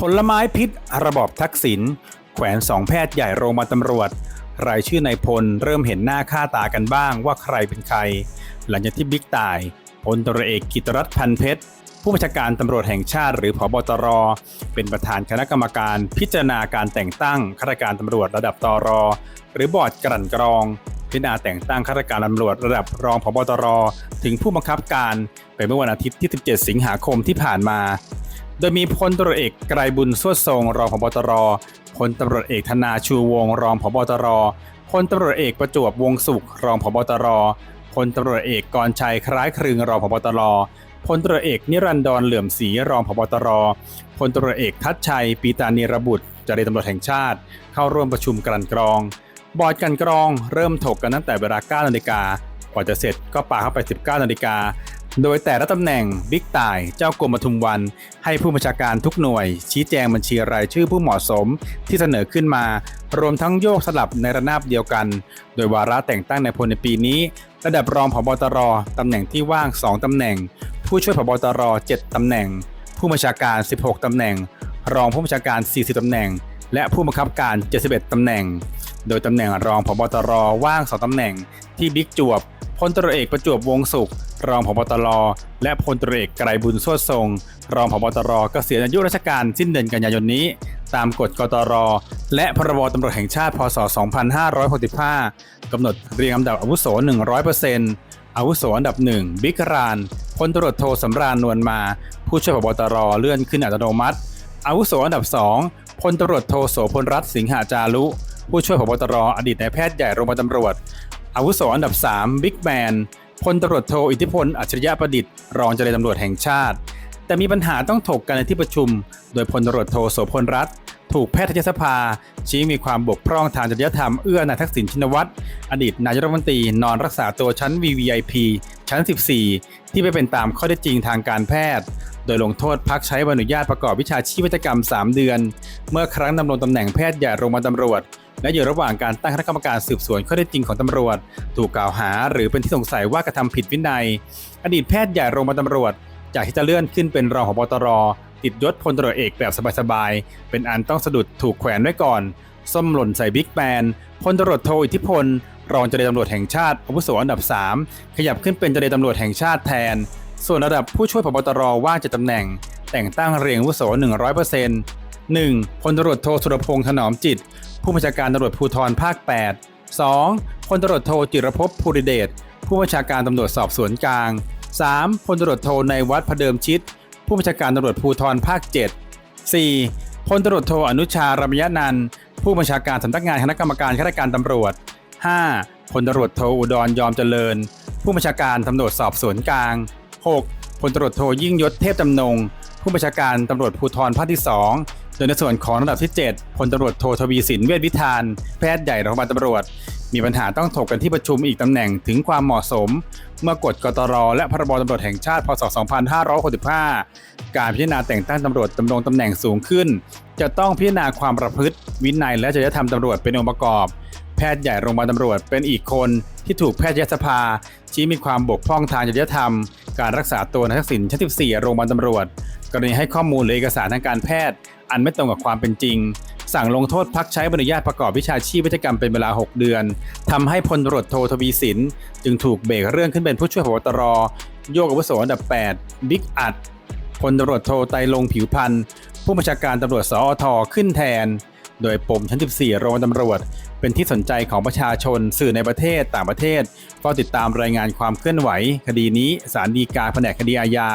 ผลไม้พิษระบอบทักษิณแขวนสองแพทย์ใหญ่โรงพยาบาลตำรวจ รายชื่อนายพลเริ่มเห็นหน้าค่าตากันบ้างว่าใครเป็นใคร หลังจากที่บิ๊กตายพลตรเอกกิตรัตน์พันเพชร ผู้บัญชาการตำรวจแห่งชาติหรือผบตร เป็นประธานคณะกรรมการพิจารณาการแต่งตั้งข้าราชการตำรวจระดับตร หรือบอร์ดกลั่นกรอง พิจารณาแต่งตั้งข้าราชการตำรวจระดับรองผบตร ถึงผู้บังคับการไปเมื่อวันอาทิตย์ที่ 17 สิงหาคมที่ผ่านมา โดยมีพลตำรวจเอกไกรบุญสวดทรงรองผบตรพลตำรวจเอกธนาชูวงรองผบตรพลตำรวจเอกประจวบวงสุขรองผบตรพลตำรวจเอกกรชัยคล้ายคลึงรองผบตรพลตำรวจเอกนิรันดรเหลื่อมศรีรองผบตรพลตำรวจเอกทัชชัย ปีตานีระบุตรจรตำรวจแห่งชาติ เข้าร่วมประชุมกันกรอง บอร์ดกันกรอง เริ่มถกกันตั้งแต่เวลา9นาฬิกากว่าจะเสร็จก็ปาเข้าไป 19นาฬิกา โดยแต่ละตำแหน่งบิ๊กต่ายเจ้ากรมปทุมวัน ให้ผู้บัญชาการทุกหน่วย ชี้แจงบัญชีรายชื่อผู้เหมาะสมที่เสนอขึ้นมา รวมทั้งโยกสลับในระนาบเดียวกัน โดยวาระแต่งตั้งในพลในปีนี้ ระดับรองผบตรตำแหน่งที่ว่าง 2 ตำแหน่ง ผู้ช่วยผบตร 7 ตำแหน่ง ผู้บัญชาการ 16 ตำแหน่ง รองผู้บัญชาการ 40 ตำแหน่ง และผู้บังคับการ 71 ตำแหน่ง โดยตำแหน่งรองผบตรว่าง 2 ตำแหน่ง ที่บิ๊กจวบ พลตรเอกประจวบวงสุข รองผบตรและพลตรเอกไกรบุญสวดทรง รองผบตรเกษียณอายุราชการสิ้นเดือนกันยายนนี้ ตามกฎกตร และพรบตำรวจแห่งชาติพศ 2565กำหนดเรียงลำดับอาวุโส 100%อาวุโสอันดับ 1 บิ๊กรานพลตรวจโทสำราญนวลมา ผู้ช่วยผบตรเลื่อนขึ้นอัตโนมัติ อาวุโสอันดับ 2พลตรวจโทโสพลรัตน์สิงหาจารุผู้ช่วยผบตรอดีตนายแพทย์ใหญ่โรงพยาบาลตำรวจ อาวุโสอันดับ 3 บิ๊กแมนพลตำรวจโทอิทธิพล อัจฉริยะประดิษฐ์ รองเจรตำรวจแห่งชาติ แต่มีปัญหาต้องถกกันในที่ประชุม โดยพลตำรวจโทโสพลรัตน์ถูกแพทยสภา ชี้มีความบกพร่องทางจริยธรรมเอื้อนายทักษิณชินวัตรอดีตนายรัฐมนตรีนอนรักษาตัวชั้น VVIP ชั้น 14 ที่ไม่เป็นตามข้อเท็จจริงทางการแพทย์ โดยลงโทษพักใช้ใบอนุญาตประกอบวิชาชีพวิทยกรรม 3 เดือน เมื่อครั้งดำรงตำแหน่งแพทย์ใหญ่โรงพยาบาลตำรวจ และอยู่ระหว่างการตั้งคณะกรรมการสืบสวนข้อเท็จจริงของตำรวจ ถูกกล่าวหา หรือเป็นที่สงสัยว่ากระทำผิดวินัย อดีตแพทย์ใหญ่โรงพยาบาลตำรวจ จากที่จะเลื่อนขึ้นเป็นรองผบตร ติดยศพลตำรวจเอกแบบสบายๆเป็นอันต้องสะดุดถูกแขวนไว้ก่อนส้มหล่นใส่บิ๊กแมนพลตำรวจโทอิทธิพล รองเจรตำรวจแห่งชาติอาวุโสอันดับ 3 ขยับขึ้นเป็นเจรตำรวจแห่งชาติแทน ส่วนระดับผู้ช่วยผบตรว่าจากตำแหน่ง แต่งตั้งเรียงอาวุโส100% 1. พลตำรวจโทสุรพงษ์ถนอมจิต ผู้บัญชาการตำรวจภูธรภาค 8 2. พลตำรวจโทจิรภพภูริเดชผู้บัญชาการตำรวจสอบสวนกลาง 3. พลตำรวจโทในวัดพเดิมชิตผู้บัญชาการตำรวจภูธรภาค 7 4. พลตำรวจโทอนุชารามยนันท์ผู้บัญชาการสำนักงานคณะกรรมการข้าราชการตำรวจ 5. พลตำรวจโทอุดรยอมเจริญ ผู้บัญชาการตำรวจสอบสวนกลาง 6. พลตำรวจโทยิ่งยศเทพจำนง ผู้บัญชาการตำรวจภูธรภาคที่ 2 โดยในส่วนของระดับที่7พลตำรวจโททวีสินเวชวิธาน แพทย์ใหญ่โรงพยาบาลตำรวจ มีปัญหาต้องถกกันที่ประชุมอีกตำแหน่งถึงความเหมาะสม เมื่อกฎกตร และพรบตำรวจแห่งชาติพศ 2565 การพิจารณาแต่งตั้งตำรวจดำรงตำแหน่งสูงขึ้น จะต้องพิจารณาความประพฤติ วินัยและจริยธรรมตำรวจเป็นองค์ประกอบแพทย์ใหญ่โรงพยาบาลตำรวจเป็นอีกคนที่ถูกแพทยสภาชี้มีความบกพร่องทางจริยธรรม การรักษาตัวนายทักษิณชั้น 14 โรงพยาบาลตำรวจ กรณีให้ข้อมูลหรือเอกสารทางการแพทย์ อันไม่ตรงกับความเป็นจริง สั่งลงโทษพักใช้ใบอนุญาตประกอบวิชาชีพวิทยกรรมเป็นเวลา 6 เดือนทำให้พลตรวจโททวีสิน จึงถูกเบรกเรื่องขึ้นเป็นผู้ช่วยผบตร โยกอาวุโสอันดับ 8 บิ๊กอัดพลตำรวจโทไตลงผิวพันธ์ผู้บัญชาการตำรวจสอทขึ้นแทน โดยปมชั้น 14 โรงพยาบาลตำรวจ เป็นที่สนใจของประชาชนสื่อในประเทศต่างประเทศเฝ้าติดตามรายงานความเคลื่อนไหว คดีนี้ศาลฎีกาแผนกคดีอาญา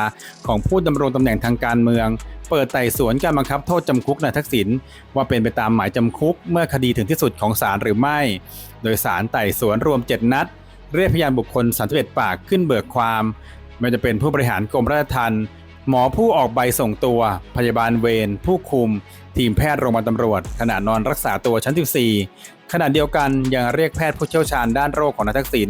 ของผู้ดำรงตำแหน่งทางการเมือง เปิดไต่สวนการบังคับโทษจำคุกนายทักษิณว่าเป็นไปตามหมายจำคุกเมื่อคดีถึงที่สุดของศาลหรือไม่ โดยศาลไต่สวนรวม 7 นัด เรียกพยานบุคคล31ปากขึ้นเบิกความไม่จะเป็นผู้บริหารกรมราชทัณฑ์ หมอผู้ออกใบส่งตัว พยาบาลเวรผู้คุม ทีมแพทย์โรงพยาบาลตำรวจ ขณะนอนรักษาตัวชั้น 14 ขณะเดียวกันยังเรียกแพทย์ผู้เชี่ยวชาญด้านโรคของนายทักษิณ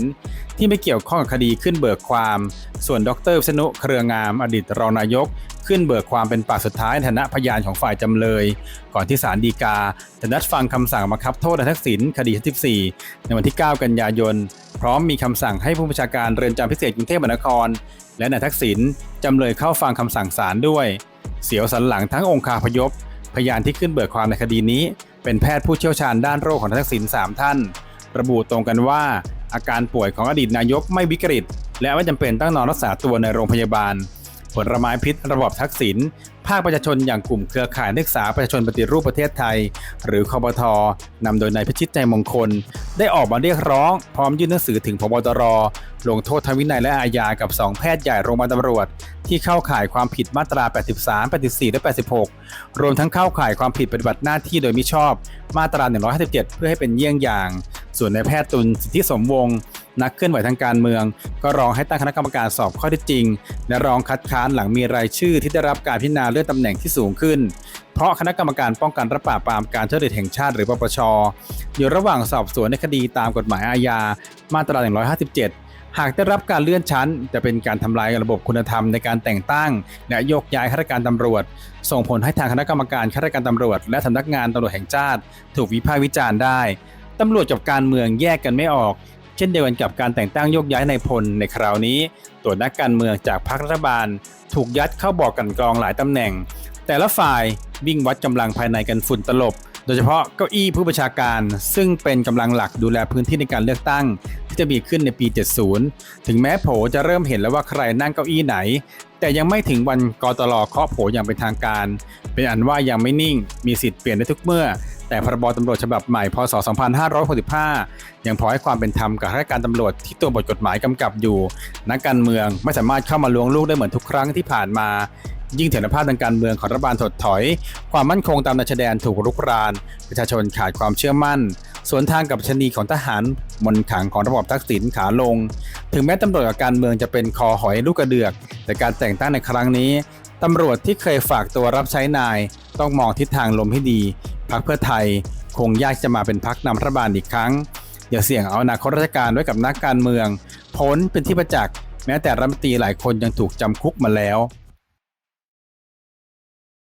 ที่ไม่เกี่ยวข้องกับคดีขึ้นเบิกความ ส่วนดรวิษณุเครืองามอดีตรองนายก ขึ้นเบิกความเป็นปากสุดท้ายในฐานะพยานของฝ่ายจำเลย ก่อนที่ศาลฎีกาจะนัดฟังคำสั่งบังคับโทษนายทักษิณคดีชั้น 14 ในวันที่ 9 กันยายน พร้อมมีคำสั่งให้ผู้บัญชาการเรือนจำพิเศษกรุงเทพมหานคร และนายทักษิณจำเลยเข้าฟังคำสั่งศาลด้วย เสียวสันหลังทั้งองคาพยพ พยานที่ขึ้นเบิกความในคดีนี้ เป็นแพทย์ผู้เชี่ยวชาญด้านโรคของทักษิณ3ท่าน ระบุตรงกันว่า อาการป่วยของอดีตนายกไม่วิกฤต และไม่จำเป็นต้องนอนรักษาตัวในโรงพยาบาล ผลไม้พิษระบบทักษิณ ภาคประชาชนอย่างกลุ่มเครือข่ายนักศึกษาประชาชนปฏิรูปประเทศไทย หรือคบทนำโดยนายพิชิตใจมงคล ได้ออกมาเรียกร้อง พร้อมยื่นหนังสือถึงพบตรลงโทษทางวินัยและอาญากับ 2 แพทย์ใหญ่โรงพยาบาลตำรวจ ที่เข้าข่ายความผิดมาตรา 83 84 และ 86 รวมทั้งเข้าข่ายความผิดปฏิบัติหน้าที่โดยมิชอบมาตรา 157 เพื่อให้เป็นเยี่ยงอย่าง ส่วนนายแพทย์ตุลสิทธิสมวงศ์นักเคลื่อนไหวทางการเมือง ก็ร้องให้ตั้งคณะกรรมการสอบข้อเท็จจริง และร้องคัดค้านหลังมีรายชื่อที่ได้รับการพิจารณาเลื่อนตำแหน่งที่สูงขึ้น เพราะคณะกรรมการป้องกันและปราบปรามการทุจริตแห่งชาติหรือปปช อยู่ระหว่างสอบสวนในคดีตามกฎหมายอาญา มาตรา 157หากได้รับการเลื่อนชั้น จะเป็นการทำลายระบบคุณธรรมในการแต่งตั้ง และโยกย้ายข้าราชการตำรวจ ส่งผลให้ทางคณะกรรมการข้าราชการตำรวจ และสำนักงานตำรวจแห่งชาติ ถูกวิพากษ์วิจารณ์ได้ ตำรวจกับการเมืองแยกกันไม่ออก เช่นเดียวกันกับการแต่งตั้งโยกย้ายในายพลในคราวนี้ ตัวนักการเมืองจากพรรครัฐบาล ถูกยัดเข้าบอกกันกรองหลายตำแหน่ง แต่ละฝ่ายวิ่งวัดกำลังภายในกันฝุ่นตลบ โดยเฉพาะเก้าอี้ผู้บัญชาการ ซึ่งเป็นกำลังหลักดูแลพื้นที่ในการเลือกตั้ง ที่จะมีขึ้นในปี 70 ถึงแม้โผจะเริ่มเห็นแล้วว่าใครนั่งเก้าอี้ไหน แต่ยังไม่ถึงวันกตลเคาะโผอย่างเป็นทางการ เป็นอันว่ายังไม่นิ่ง มีสิทธิ์เปลี่ยนได้ทุกเมื่อ แต่พรบตำรวจฉบับใหม่พศ 2565 ยังพอให้ความเป็นธรรมกับข้าราชการตำรวจที่ตัวบทกฎหมายกำกับอยู่ นักการเมืองไม่สามารถเข้ามาล้วงลูกได้เหมือนทุกครั้งที่ผ่านมา ยิ่งเถรภาพทางการเมืองของรัฐบาลถดถอย ความมั่นคงตามแนวชายแดนถูกรุกราน ประชาชนขาดความเชื่อมั่น สวนทางกับชนีของทหารมนขังของระบอบทักษิณขาลง ถึงแม้ตำรวจกับการเมืองจะเป็นคอหอยลูกกระเดือก แต่การแต่งตั้งในครั้งนี้ตำรวจที่เคยฝากตัวรับใช้นาย ต้องมองทิศทางลมให้ดีพรรคเพื่อไทยคงยากจะมาเป็นพรรคนำรัฐบาลอีกครั้ง อย่าเสี่ยงเอาอนาคตราชการไว้กับนักการเมือง ผลเป็นที่ประจักษ์แม้แต่รัฐมนตรีหลายคนยังถูกจำคุกมาแล้ว